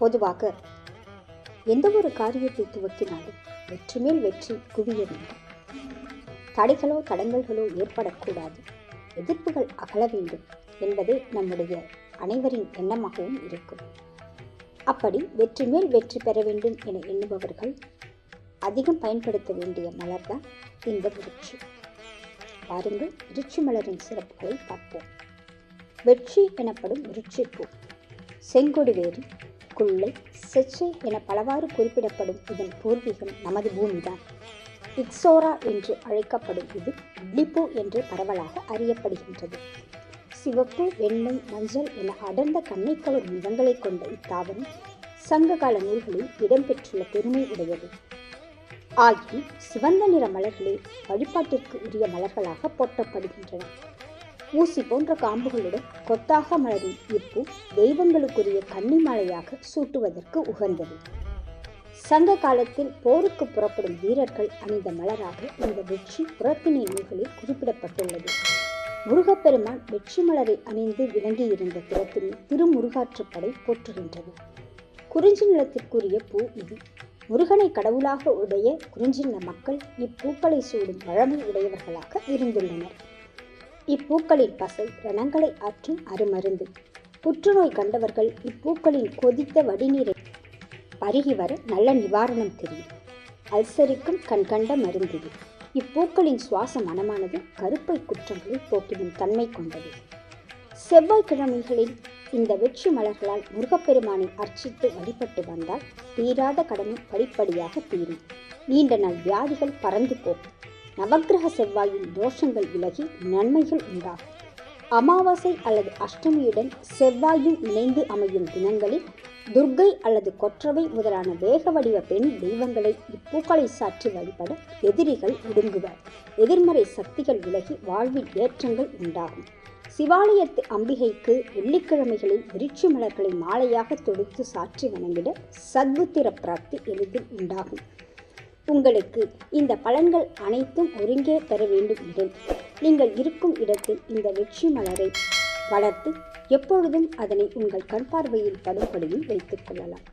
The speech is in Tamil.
பொதுவாக எந்த ஒரு காரியத்தை துவக்கினாலும் வெற்றி மேல் வெற்றி குவிய வேண்டும் தடைகளோ தடங்கல்களோ ஏற்படக்கூடாது. எதிர்ப்புகள் அகல வேண்டும் என்பதே நம்முடைய அனைவரின் எண்ணமாகவும் இருக்கும். அப்படி வெற்றி மேல் வெற்றி பெற வேண்டும் என எண்ணுபவர்கள் அதிகம் பயன்படுத்த வேண்டிய மலர்தான் இந்த விருட்சி. பாருங்கள் விருட்சி மலரின் சிறப்புகளை பார்ப்போம். வெற்றி எனப்படும் விருட்சிப்பூ. செங்கொடி வேறு குள்ளை செச்சை என பலவாறு குறிப்பிடப்படும் இதன் பூர்வீகம் நமது பூமிதான். இக்ஸோரா என்று அழைக்கப்படும் இது இட்லிப்பூ என்று பரவலாக அறியப்படுகின்றது. சிவப்பு வெண்மை மஞ்சள் என அடர்ந்த கண்ணைக்கவர் நிறங்களை கொண்ட இத்தாவரம் சங்ககால நூல்களில் இடம்பெற்றுள்ள பெருமை உடையது. ஆகியும் சிவந்த நிற மலர்களே வழிபாட்டிற்கு உரிய மலர்களாக போற்றப்படுகின்றன. ஊசி போன்ற காம்புகளுடன் கொத்தாக மலரும் இப்பூ தெய்வங்களுக்குரிய கன்னிமாலையாக சூட்டுவதற்கு உகந்தது. சங்க காலத்தில் போருக்கு புறப்படும் வீரர்கள் அணிந்த மலராக இந்த வெற்றி புறத்திணை நூல்களில் குறிப்பிடப்பட்டுள்ளது. முருகப்பெருமான் வெற்றி மலரை அணிந்து விளங்கியிருந்த புறத்தினை திருமுருகாற்றுப்படை போற்றுகின்றது. குறிஞ்சி நிலத்திற்குரிய பூ இது. முருகனை கடவுளாக உடைய குறிஞ்சி நில மக்கள் இப்பூக்களை சூடும் வழமை உடையவர்களாக இருந்துள்ளனர். இப்பூக்களின் பசை ரணங்களை ஆற்றும் அருமருந்து. புற்றுநோய் கண்டவர்கள் இப்பூக்களின் கொதித்த வடிநீரை பருகி வர நல்ல நிவாரணம் தெரியும். அல்சரிக்கும் கண்கண்ட மருந்து இப்பூக்களின் சுவாச மனமானது கருப்பை குற்றங்களை போக்கிடும் தன்மை கொண்டது. செவ்வாய்க்கிழமைகளில் இந்த வெற்றி மலர்களால் முருகப்பெருமானை அர்ச்சித்து வழிபட்டு வந்தால் தீராத கடமை படிப்படியாக தீரும். நீண்ட நாள் வியாதிகள் பறந்து போகும். நவக்கிரக செவ்வாயின் தோஷங்கள் விலகி நன்மைகள் உண்டாகும் அமாவாசை அல்லது அஷ்டமியுடன் செவ்வாயும் இணைந்து அமையும் தினங்களில் துர்க்கை அல்லது கொற்றவை முதலான வேக வடிவ பெண் தெய்வங்களை இப்பூக்களை சாற்றி வழிபட எதிரிகள் ஒடுங்குவர் எதிர்மறை சக்திகள் விலகி வாழ்வில் ஏற்றங்கள் உண்டாகும். சிவாலயத்து அம்பிகைக்கு வெள்ளிக்கிழமைகளில் விருட்சி மலர்களை மாலையாக தொடுத்து சாற்றி வணங்கிட சத்புத்திர பிராப்தி எளிதில் உண்டாகும். உங்களுக்கு. இந்த பலன்கள் அனைத்தும் ஒருங்கே பெற வேண்டும் எனில் நீங்கள் இருக்கும் இடத்தில் இந்த வெற்றி மலரை வளர்த்து எப்பொழுதும் அதனை உங்கள் கண் பார்வையில் படும்படியும் வைத்துக் கொள்ளலாம்.